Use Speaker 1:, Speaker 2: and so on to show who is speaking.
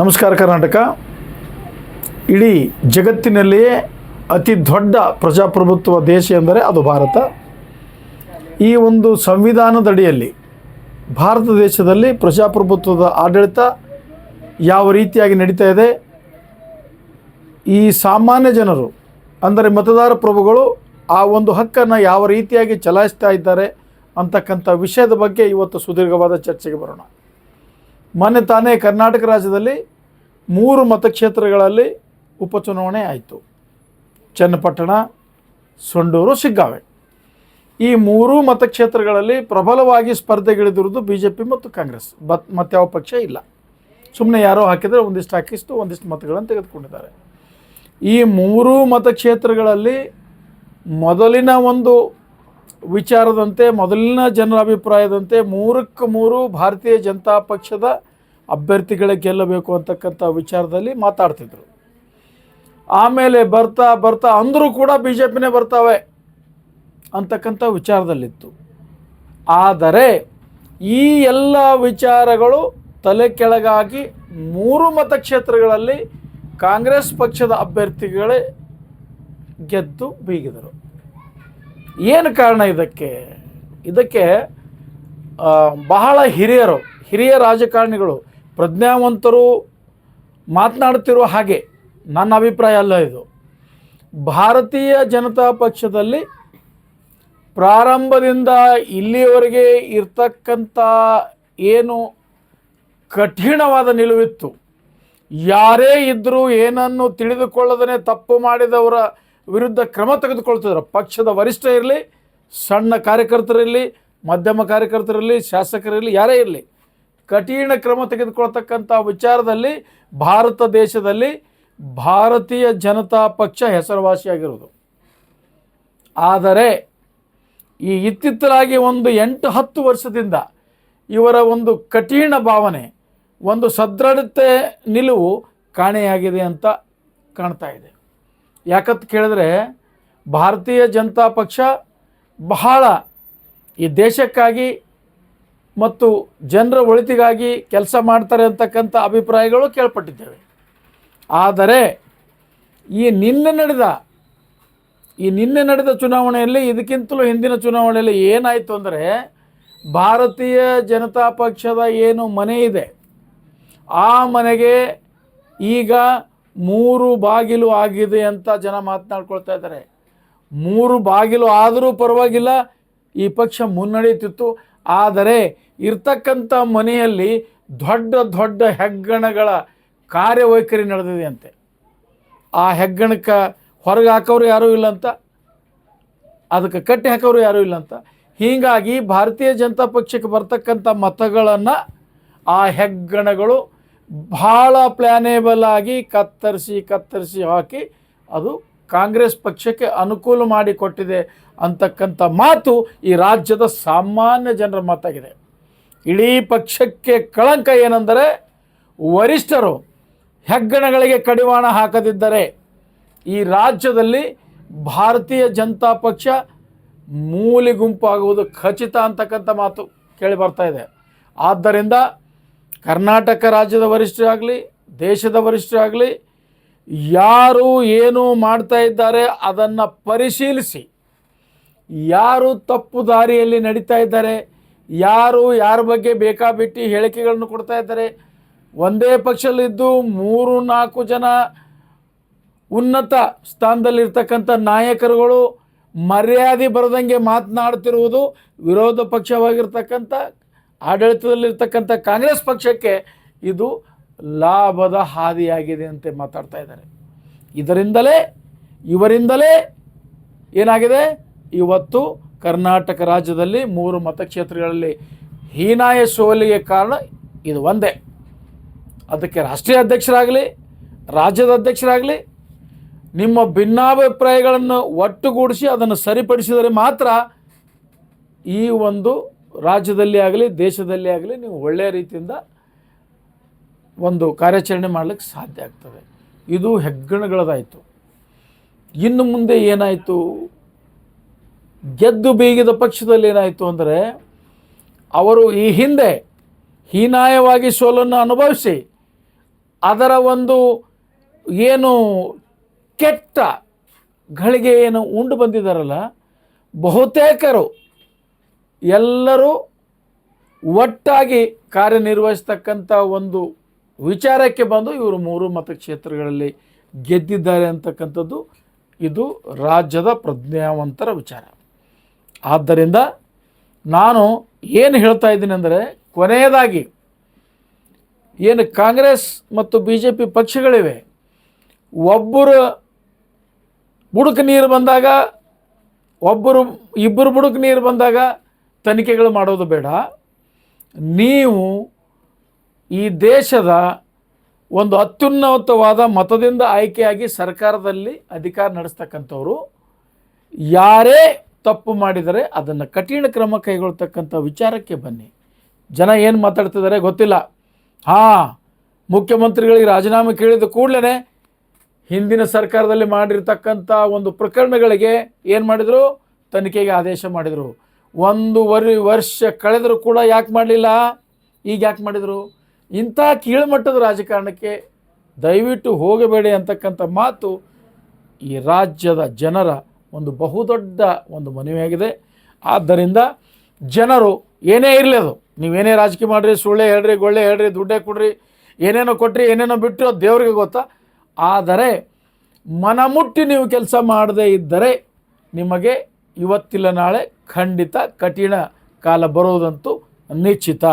Speaker 1: ನಮಸ್ಕಾರ ಕರ್ನಾಟಕ. ಇಡೀ ಜಗತ್ತಿನಲ್ಲಿಯೇ ಅತಿ ದೊಡ್ಡ ಪ್ರಜಾಪ್ರಭುತ್ವ ದೇಶ ಎಂದರೆ ಅದು ಭಾರತ. ಈ ಒಂದು ಸಂವಿಧಾನದಡಿಯಲ್ಲಿ ಭಾರತ ದೇಶದಲ್ಲಿ ಪ್ರಜಾಪ್ರಭುತ್ವದ ಆಡಳಿತ ಯಾವ ರೀತಿಯಾಗಿ ನಡೀತಾ ಇದೆ? ಈ ಸಾಮಾನ್ಯ ಜನರು, ಅಂದರೆ ಮತದಾರ ಪ್ರಭುಗಳು, ಆ ಒಂದು ಹಕ್ಕನ್ನು ಯಾವ ರೀತಿಯಾಗಿ ಚಲಾಯಿಸ್ತಾ ಇದ್ದಾರೆ ಅಂತಕ್ಕಂಥ ವಿಷಯದ ಬಗ್ಗೆ ಇವತ್ತು ಸುದೀರ್ಘವಾದ ಚರ್ಚೆಗೆ ಬರೋಣ. ಮೊನ್ನೆ ತಾನೇ ಕರ್ನಾಟಕ ರಾಜ್ಯದಲ್ಲಿ ಮೂರು ಮತಕ್ಷೇತ್ರಗಳಲ್ಲಿ ಉಪಚುನಾವಣೆ ಆಯಿತು. ಚನ್ನಪಟ್ಟಣ, ಸೊಂಡೂರು, ಸಿಗ್ಗಾವೆ. ಈ ಮೂರೂ ಮತಕ್ಷೇತ್ರಗಳಲ್ಲಿ ಪ್ರಬಲವಾಗಿ ಸ್ಪರ್ಧೆಗಿಳಿದಿರುವುದು ಬಿ ಜೆ ಪಿ ಮತ್ತು ಕಾಂಗ್ರೆಸ್. ಬತ್ ಮತ್ಯಾವ ಪಕ್ಷ ಇಲ್ಲ. ಸುಮ್ಮನೆ ಯಾರೋ ಹಾಕಿದರೆ ಒಂದಿಷ್ಟು ಹಾಕಿಸ್ತು, ಒಂದಿಷ್ಟು ಮತಗಳನ್ನು ತೆಗೆದುಕೊಂಡಿದ್ದಾರೆ. ಈ ಮೂರೂ ಮತಕ್ಷೇತ್ರಗಳಲ್ಲಿ ಮೊದಲಿನ ಒಂದು ವಿಚಾರದಂತೆ, ಮೊದಲಿನ ಜನರ ಅಭಿಪ್ರಾಯದಂತೆ ಮೂರಕ್ಕೆ ಮೂರು ಭಾರತೀಯ ಜನತಾ ಪಕ್ಷದ ಅಭ್ಯರ್ಥಿಗಳೇ ಗೆಲ್ಲಬೇಕು ಅಂತಕ್ಕಂಥ ವಿಚಾರದಲ್ಲಿ ಮಾತಾಡ್ತಿದ್ರು. ಆಮೇಲೆ ಬರ್ತಾ ಬರ್ತಾ ಅಂದರೂ ಕೂಡ ಬಿ ಜೆ ಪಿನೇ ಬರ್ತಾವೆ ಅಂತಕ್ಕಂಥ ವಿಚಾರದಲ್ಲಿತ್ತು. ಆದರೆ ಈ ಎಲ್ಲ ವಿಚಾರಗಳು ತಲೆ ಕೆಳಗಾಗಿ ಮೂರು ಮತಕ್ಷೇತ್ರಗಳಲ್ಲಿ ಕಾಂಗ್ರೆಸ್ ಪಕ್ಷದ ಅಭ್ಯರ್ಥಿಗಳೇ ಗೆದ್ದು ಬೀಗಿದರು. ಏನು ಕಾರಣ ಇದಕ್ಕೆ? ಇದಕ್ಕೆ ಬಹಳ ಹಿರಿಯರು, ಹಿರಿಯ ರಾಜಕಾರಣಿಗಳು, ಪ್ರಜ್ಞಾವಂತರು ಮಾತನಾಡ್ತಿರುವ ಹಾಗೆ, ನನ್ನ ಅಭಿಪ್ರಾಯ ಅಲ್ಲ ಇದು. ಭಾರತೀಯ ಜನತಾ ಪಕ್ಷದಲ್ಲಿ ಪ್ರಾರಂಭದಿಂದ ಇಲ್ಲಿಯವರೆಗೆ ಇರ್ತಕ್ಕಂಥ ಏನು ಕಠಿಣವಾದ ನಿಲುವಿತ್ತು. ಯಾರೇ ಇದ್ದರೂ ಏನನ್ನು ತಿಳಿದುಕೊಳ್ಳದನೆ ತಪ್ಪು ಮಾಡಿದವರ ವಿರುದ್ಧ ಕ್ರಮ ತೆಗೆದುಕೊಳ್ತಿದ್ರು. ಪಕ್ಷದ ವರಿಷ್ಠ ಇರಲಿ, ಸಣ್ಣ ಕಾರ್ಯಕರ್ತರಿರಲಿ, ಮಧ್ಯಮ ಕಾರ್ಯಕರ್ತರಿರಲಿ, ಶಾಸಕರಿರಲಿ, ಯಾರೇ ಇರಲಿ, ಕಠಿಣ ಕ್ರಮ ತೆಗೆದುಕೊಳ್ತಕ್ಕಂಥ ವಿಚಾರದಲ್ಲಿ ಭಾರತ ದೇಶದಲ್ಲಿ ಭಾರತೀಯ ಜನತಾ ಪಕ್ಷ ಹೆಸರುವಾಸಿಯಾಗಿರುವುದು ಆದರೆ ಈ ಇತ್ತಿತ್ತಲಾಗಿ ಒಂದು ಎಂಟು ಹತ್ತು ವರ್ಷದಿಂದ ಇವರ ಒಂದು ಕಠಿಣ ಭಾವನೆ, ಒಂದು ಸದೃಢತೆ ನಿಲುವು ಕಾಣೆಯಾಗಿದೆ ಅಂತ ಕಾಣ್ತಾ ಇದೆ. ಯಾಕಂತ ಕೇಳಿದ್ರೆ ಭಾರತೀಯ ಜನತಾ ಪಕ್ಷ ಬಹಳ ಈ ದೇಶಕ್ಕಾಗಿ ಮತ್ತು ಜನರ ಒಳಿತಿಗಾಗಿ ಕೆಲಸ ಮಾಡ್ತಾರೆ ಅಂತಕ್ಕಂಥ ಅಭಿಪ್ರಾಯಗಳು ಕೇಳ್ಪಟ್ಟಿದ್ದೇವೆ. ಆದರೆ ಈ ನಿನ್ನೆ ನಡೆದ, ಈ ನಿನ್ನೆ ನಡೆದ ಚುನಾವಣೆಯಲ್ಲಿ, ಇದಕ್ಕಿಂತಲೂ ಹಿಂದಿನ ಚುನಾವಣೆಯಲ್ಲಿ ಏನಾಯಿತು ಅಂದರೆ ಭಾರತೀಯ ಜನತಾ ಪಕ್ಷದ ಏನು ಮನೆ ಇದೆ, ಆ ಮನೆಗೆ ಈಗ ಮೂರು ಬಾಗಿಲು ಆಗಿದೆ ಅಂತ ಜನ ಮಾತನಾಡ್ಕೊಳ್ತಾ ಇದ್ದಾರೆ. ಮೂರು ಬಾಗಿಲು ಆದರೂ ಪರವಾಗಿಲ್ಲ, ಈ ಪಕ್ಷ ಮುನ್ನಡೆಯುತ್ತಿತ್ತು. ಆದರೆ ಇರ್ತಕ್ಕಂಥ ಮನೆಯಲ್ಲಿ ದೊಡ್ಡ ದೊಡ್ಡ ಹೆಗ್ಗಣಗಳ ಕಾರ್ಯವೈಖರಿ ನಡೆದಿದೆ ಅಂತೆ ಆ ಹೆಗ್ಗಣಕ್ಕೆ ಹೊರಗೆ ಹಾಕೋರು ಯಾರೂ ಇಲ್ಲ ಅಂತ, ಅದಕ್ಕೆ ಕಟ್ಟಿ ಹಾಕೋರು ಯಾರೂ ಇಲ್ಲ ಅಂತ. ಹೀಗಾಗಿ ಭಾರತೀಯ ಜನತಾ ಪಕ್ಷಕ್ಕೆ ಬರ್ತಕ್ಕಂಥ ಮತಗಳನ್ನು ಆ ಹೆಗ್ಗಣಗಳು ಭಾಳ ಪ್ಲ್ಯಾನೇಬಲ್ ಆಗಿ ಕತ್ತರಿಸಿ ಕತ್ತರಿಸಿ ಹಾಕಿ ಅದು ಕಾಂಗ್ರೆಸ್ ಪಕ್ಷಕ್ಕೆ ಅನುಕೂಲ ಮಾಡಿಕೊಟ್ಟಿದೆ ಅಂತಕ್ಕಂಥ ಮಾತು ಈ ರಾಜ್ಯದ ಸಾಮಾನ್ಯ ಜನರ ಮಾತಾಗಿದೆ. ಇಡೀ ಪಕ್ಷಕ್ಕೆ ಕಳಂಕ ಏನೆಂದರೆ ವರಿಷ್ಠರು ಹೆಗ್ಗಣಗಳಿಗೆ ಕಡಿವಾಣ ಹಾಕದಿದ್ದರೆ ಈ ರಾಜ್ಯದಲ್ಲಿ ಭಾರತೀಯ ಜನತಾ ಪಕ್ಷ ಮೂಲಿ ಗುಂಪಾಗುವುದು ಖಚಿತ ಅಂತಕ್ಕಂಥ ಮಾತು ಕೇಳಿ ಬರ್ತಾ ಇದೆ. ಆದ್ದರಿಂದ ಕರ್ನಾಟಕ ರಾಜ್ಯದ ವರಿಷ್ಠರಾಗಲಿ ದೇಶದ ವರಿಷ್ಠರಾಗಲಿ ಯಾರು ಏನು ಮಾಡ್ತಾ ಇದ್ದಾರೆ ಅದನ್ನು ಪರಿಶೀಲಿಸಿ. ಯಾರು ತಪ್ಪು ದಾರಿಯಲ್ಲಿ ನಡೀತಾ ಇದ್ದಾರೆ, ಯಾರು ಯಾರ ಬಗ್ಗೆ ಬೇಕಾಬಿಟ್ಟಿ ಹೇಳಿಕೆಗಳನ್ನು ಕೊಡ್ತಾ ಇದ್ದಾರೆ, ಒಂದೇ ಪಕ್ಷದಲ್ಲಿದ್ದು ಮೂರು ನಾಲ್ಕು ಜನ ಉನ್ನತ ಸ್ಥಾನದಲ್ಲಿರ್ತಕ್ಕಂಥ ನಾಯಕರುಗಳು ಮರ್ಯಾದೆ ಬರದಂಗೆ ಮಾತನಾಡ್ತಿರುವುದು ವಿರೋಧ ಪಕ್ಷವಾಗಿರ್ತಕ್ಕಂಥ ಆಡಳಿತದಲ್ಲಿರ್ತಕ್ಕಂಥ ಕಾಂಗ್ರೆಸ್ ಪಕ್ಷಕ್ಕೆ ಇದು ಲಾಭದ ಹಾದಿಯಾಗಿದೆ ಅಂತ ಮಾತಾಡ್ತಾ ಇದ್ದಾರೆ. ಇದರಿಂದಲೇ, ಇವರಿಂದಲೇ ಏನಾಗಿದೆ? ಇವತ್ತು ಕರ್ನಾಟಕ ರಾಜ್ಯದಲ್ಲಿ ಮೂರು ಮತಕ್ಷೇತ್ರಗಳಲ್ಲಿ ಹೀನಾಯ ಸೋಲಿಗೆ ಕಾರಣ ಇದು ಒಂದೇ. ಅದಕ್ಕೆ ರಾಷ್ಟ್ರೀಯ ಅಧ್ಯಕ್ಷರಾಗಲಿ, ರಾಜ್ಯದ ಅಧ್ಯಕ್ಷರಾಗಲಿ, ನಿಮ್ಮ ಭಿನ್ನಾಭಿಪ್ರಾಯಗಳನ್ನು ಒಟ್ಟುಗೂಡಿಸಿ ಅದನ್ನು ಸರಿಪಡಿಸಿದರೆ ಮಾತ್ರ ಈ ಒಂದು ರಾಜ್ಯದಲ್ಲಿ ಆಗಲಿ, ದೇಶದಲ್ಲಿ ಆಗಲಿ ನೀವು ಒಳ್ಳೆಯ ರೀತಿಯಿಂದ ಒಂದು ಕಾರ್ಯಾಚರಣೆ ಮಾಡಲಿಕ್ಕೆ ಸಾಧ್ಯ ಆಗ್ತದೆ. ಇದು ಹೆಗ್ಗಣಗಳದಾಯಿತು. ಇನ್ನು ಮುಂದೆ ಏನಾಯಿತು? ಗೆದ್ದು ಬೀಗಿದ ಪಕ್ಷದಲ್ಲಿ ಏನಾಯಿತು ಅಂದರೆ, ಅವರು ಈ ಹಿಂದೆ ಹೀನಾಯವಾಗಿ ಸೋಲನ್ನು ಅನುಭವಿಸಿ, ಅದರ ಒಂದು ಏನು ಕೆಟ್ಟ ಗಳಿಗೆ ಏನು ಉಂಡು ಬಂದಿದ್ದಾರಲ್ಲ, ಬಹುತೇಕರು ಎಲ್ಲರೂ ಒಟ್ಟಾಗಿ ಕಾರ್ಯನಿರ್ವಹಿಸ್ತಕ್ಕಂಥ ಒಂದು ವಿಚಾರಕ್ಕೆ ಬಂದು ಇವರು ಮೂರು ಮತಕ್ಷೇತ್ರಗಳಲ್ಲಿ ಗೆದ್ದಿದ್ದಾರೆ ಅಂತಕ್ಕಂಥದ್ದು ಇದು ರಾಜ್ಯದ ಪ್ರಜ್ಞಾವಂತರ ವಿಚಾರ. ಆದ್ದರಿಂದ ನಾನು ಏನು ಹೇಳ್ತಾ ಇದ್ದೀನಿ ಅಂದರೆ ಕೊನೆಯದಾಗಿ ಏನು ಕಾಂಗ್ರೆಸ್ ಮತ್ತು ಬಿ ಜೆ ಪಿ ಪಕ್ಷಗಳಿವೆ, ಒಬ್ಬರು ಬುಡುಕು ನೀರು ಬಂದಾಗ, ಒಬ್ಬರು ಇಬ್ಬರು ಬುಡಕ ನೀರು ಬಂದಾಗ ತನಿಖೆಗಳು ಮಾಡೋದು ಬೇಡ. ನೀವು ಈ ದೇಶದ ಒಂದು ಅತ್ಯುನ್ನತವಾದ ಮತದಿಂದ ಆಯ್ಕೆಯಾಗಿ ಸರ್ಕಾರದಲ್ಲಿ ಅಧಿಕಾರ ನಡೆಸ್ತಕ್ಕಂಥವ್ರು, ಯಾರೇ ತಪ್ಪು ಮಾಡಿದರೆ ಅದನ್ನು ಕಠಿಣ ಕ್ರಮ ಕೈಗೊಳ್ತಕ್ಕಂಥ ವಿಚಾರಕ್ಕೆ ಬನ್ನಿ. ಜನ ಏನು ಮಾತಾಡ್ತಿದ್ದಾರೆ ಗೊತ್ತಿಲ್ಲ. ಹಾಂ, ಮುಖ್ಯಮಂತ್ರಿಗಳಿಗೆ ರಾಜೀನಾಮೆ ಕೇಳಿದ ಕೂಡಲೇ ಹಿಂದಿನ ಸರ್ಕಾರದಲ್ಲಿ ಮಾಡಿರ್ತಕ್ಕಂಥ ಒಂದು ಪ್ರಕರಣಗಳಿಗೆ ಏನು ಮಾಡಿದರು? ತನಿಖೆಗೆ ಆದೇಶ ಮಾಡಿದರು. ಒಂದೂವರೆ ವರ್ಷ ಕಳೆದರೂ ಕೂಡ ಯಾಕೆ ಮಾಡಲಿಲ್ಲ? ಈಗ ಯಾಕೆ ಮಾಡಿದರು? ಇಂಥ ಕೀಳುಮಟ್ಟದ ರಾಜಕಾರಣಕ್ಕೆ ದಯವಿಟ್ಟು ಹೋಗಬೇಡಿ ಅಂತಕ್ಕಂಥ ಮಾತು ಈ ರಾಜ್ಯದ ಜನರ ಒಂದು ಬಹುದೊಡ್ಡ ಒಂದು ಮನವಿಯಾಗಿದೆ. ಆದ್ದರಿಂದ ಜನರು ಏನೇ ಇರಲಿ ಅದು. ನೀವೇನೇ ರಾಜಕೀಯ ಮಾಡಿರಿ, ಸುಳ್ಳೆ ಹೇಳ್ರಿ, ಗೊಳ್ಳೆ ಹೇಳ್ರಿ, ದುಡ್ಡೇ ಕೊಡ್ರಿ, ಏನೇನೋ ಕೊಟ್ರಿ, ಏನೇನೋ ಬಿಟ್ಟರು ದೇವರಿಗೆ ದೇವ್ರಿಗೆ ಗೊತ್ತಾ? ಆದರೆ ಮನಮುಟ್ಟಿ ನೀವು ಕೆಲಸ ಮಾಡದೇ ಇದ್ದರೆ ನಿಮಗೆ ಇವತ್ತಿಲ್ಲ ನಾಳೆ ಖಂಡಿತ ಕಠಿಣ ಕಾಲ ಬರೋದಂತೂ ನಿಶ್ಚಿತ.